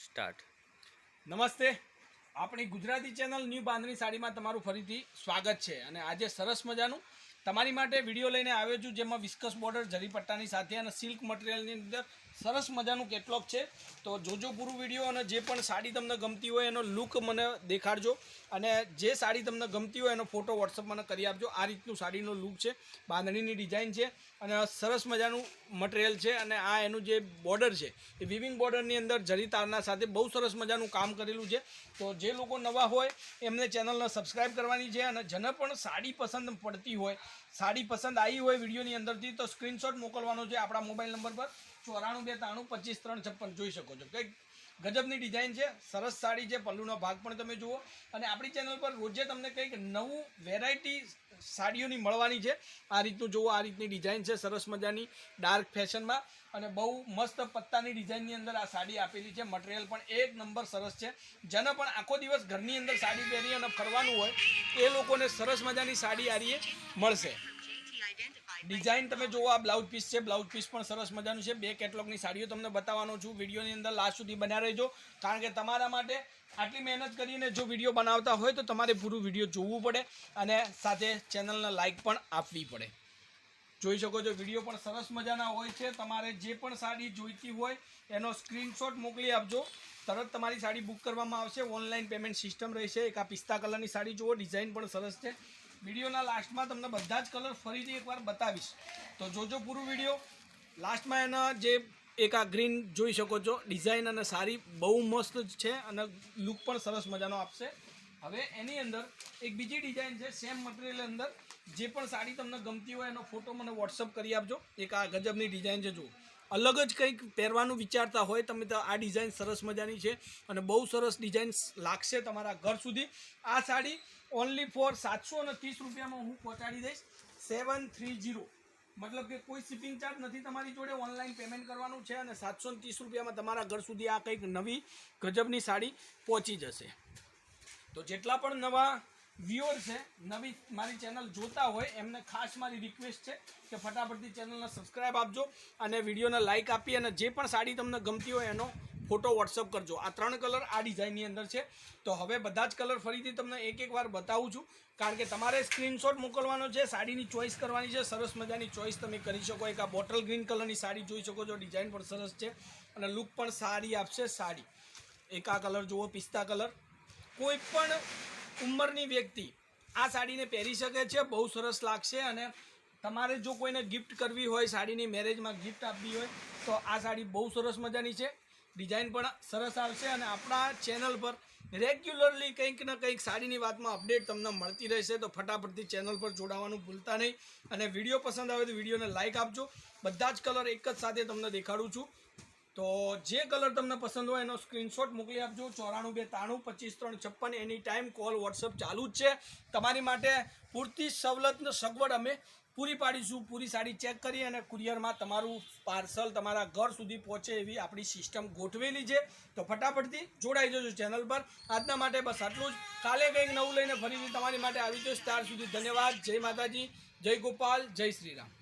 Start. નમસ્તે. આપણી Gujarati channel new bandhani સાડીમાં તમારું ફરીથી સ્વાગત છે અને આજે સરસ મજાનું તમારી માટે વીડિયો લઈને આવ્યો છું જેમાં વિસ્કસ બોર્ડર, જરી પટ્ટાની સાથે અને સિલ્ક મટીરિયલની અંદર સરસ મજાનું કેટલોગ છે. તો જોજો પૂરું વીડિયો અને જે પણ સાડી તમને ગમતી હોય એનો લુક મને દેખાડજો. અને જે સાડી તમને ગમતી હોય એનો ફોટો વોટ્સઅપ મને કરી આપજો. આ રીતનું સાડીનો લુક છે. બાંધણીની ડિઝાઇન છે અને સરસ મજાનું મટીરિયલ છે અને આ એનું જે બોર્ડર છે એ વિવિંગ બોર્ડરની અંદર જરી તારના સાથે બહુ સરસ મજાનું કામ કરેલું છે. તો જે લોકો નવા હોય એમને ચેનલને સબસ્ક્રાઈબ કરવાની છે અને જેને પણ સાડી પસંદ પડતી હોય, સાડી પસંદ આવી હોય વિડીયોની અંદરથી તો સ્ક્રીનશોટ મોકલવાનો છે આપણા મોબાઈલ નંબર પર. ચોરાણું, બે ત્રાણું પચીસ, ત્રણ, છપ્પન જોઈ શકો છો. કંઈક ગજબની ડિઝાઇન છે, સરસ સાડી છે, પલ્લુનો ભાગ પણ તમે જુઓ. અને આપણી ચેનલ પર રોજે તમને કંઈક નવું વેરાયટી સાડીઓની મળવાની છે. આ રીતનું જુઓ, આ રીતની ડિઝાઇન છે, સરસ મજાની ડાર્ક ફેશનમાં અને બહુ મસ્ત પત્તાની ડિઝાઇનની અંદર આ સાડી આપેલી છે. મટીરિયલ પણ એક નંબર સરસ છે. જેને પણ આખો દિવસ ઘરની અંદર સાડી પહેરી અને ફરવાનું હોય, એ લોકોને સરસ મજાની સાડી આરીએ મળશે. ડિઝાઇન તમે જુઓ, આ બ્લાઉઝ પીસ છે બ્લાઉઝ પીસ પણ સરસ મજાનું છે. બે કેટલોગની સાડીઓ તમને બતાવવાનો છું. વિડીયોની અંદર લાસ્ટ સુધી બન્યા રહેજો. કારણ કે તમારા માટે આટલી મહેનત કરીને જો વીડિયો બનાવતા હોય તો તમારે પૂરું વીડિયો જોવું પડે અને સાથે ચેનલને લાઇક પણ આપવી પડે. જોઈ શકો છો, વીડિયો પણ સરસ મજાના હોય છે. તમારે જે પણ સાડી જોઈતી હોય એનો સ્ક્રીનશોટ મોકલી આપજો. તરત તમારી સાડી બુક કરવામાં આવશે. ઓનલાઈન પેમેન્ટ સિસ્ટમ રહેશે. એક આ પિસ્તા કલરની સાડી જુઓ ડિઝાઇન પણ સરસ છે. વિડીયોના લાસ્ટમાં તમને બધા જ કલર ફરીથી એકવાર બતાવીશ. તો જોજો પૂરું વીડિયો. લાસ્ટમાં એના જે એક આ ગ્રીન જોઈ શકો છો, ડિઝાઇન અને સારી બહુ મસ્ત છે અને લુક પણ સરસ મજાનો આપશે. હવે એની અંદર એક બીજી ડિઝાઇન છે, સેમ મટીરિયલ અંદર. જે પણ સાડી તમને ગમતી હોય એનો ફોટો મને વોટ્સઅપ કરી આપજો. એક આ ગજબની ડિઝાઇન છે, જુઓ. અલગ જ કંઈક પહેરવાનું વિચારતા હોય, તમે તો આ ડિઝાઇન સરસ મજાની છે અને બહુ સરસ ડિઝાઇન લાગશે તમારા ઘર સુધી. આ સાડી ઓનલી ફોર સાતસો અને ત્રીસ રૂપિયામાં હું પહોંચાડી દઈશ. સેવન થ્રી જીરો મતલબ કે કોઈ શિપિંગ ચાર્જ નથી તમારી જોડે ઓનલાઈન પેમેન્ટ કરવાનું છે અને સાતસો ત્રીસ રૂપિયામાં તમારા ઘર સુધી આ કંઈક નવી ગજબની સાડી પહોંચી જશે. તો જેટલા પણ નવા વ્યુઅર છે, નવી મારી ચેનલ જોતા હોય, એમને ખાસ મારી રિક્વેસ્ટ છે કે ફટાફટથી ચેનલને સબસ્ક્રાઈબ આપજો અને વિડીયોને લાઇક આપી અને જે પણ સાડી તમને ગમતી હોય એનો ફોટો વોટ્સઅપ કરજો. આ ત્રણ કલર આ ડિઝાઇનની અંદર છે. તો હવે બધા જ કલર ફરીથી તમને એક એક વાર બતાવું છું. કારણ કે તમારે સ્ક્રીનશોટ મોકલવાનો છે, સાડીની ચોઈસ કરવાની છે, સરસ મજાની ચોઈસ તમે કરી શકો. એક આ બોટલ ગ્રીન કલરની સાડી જોઈ શકો છો ડિઝાઇન પણ સરસ છે અને લુક પણ સારી આપશે સાડી. એક આ કલર જુઓ, પિસ્તા કલર કોઈ પણ ઉંમરની વ્યક્તિ. આ સાડીને પહેરી શકે છે, બહુ સરસ લાગશે અને તમારે જો કોઈને ગિફ્ટ કરવી હોય, સાડીની મેરેજમાં ગિફ્ટ આપવી હોય, તો આ સાડી બહુ સરસ મજાની છે. ડિઝાઇન પણ સરસ આવશે અને આપણા ચેનલ પર રેગ્યુલરલી કંઈક ને કંઈક સાડીની વાતમાં અપડેટ તમને મળતી રહેશે. તો ફટાફટથી ચેનલ પર જોડાવાનું ભૂલતા નહીં. અને વીડિયો પસંદ આવે તો વિડીયોને લાઇક આપજો. બધા જ કલર એક જ સાથે તમને દેખાડું છું. તો જે કલર તમને પસંદ હોય એનો સ્ક્રીનશોટ મોકલી આપજો. ચોરાણું બે ત્રાણું પચીસ ત્રણ છપ્પન, એની ટાઈમ કોલ, વોટ્સઅપ ચાલુ જ છે. તમારી માટે પૂરતી સવલતને સગવડ અમે પૂરી પાડીશું. પૂરી સાડી ચેક કરી અને કુરિયરમાં તમારું પાર્સલ તમારા ઘર સુધી પહોંચે એવી આપણી સિસ્ટમ ગોઠવેલી છે. તો ફટાફટથી જોડાઈ જજો ચેનલ પર. આજના માટે બસ આટલું જ. કાલે કંઈક નવું લઈને ફરીથી તમારી માટે આવી જઈશ. ત્યાર સુધી ધન્યવાદ. જય માતાજી. જય ગોપાલ. જય શ્રીરામ.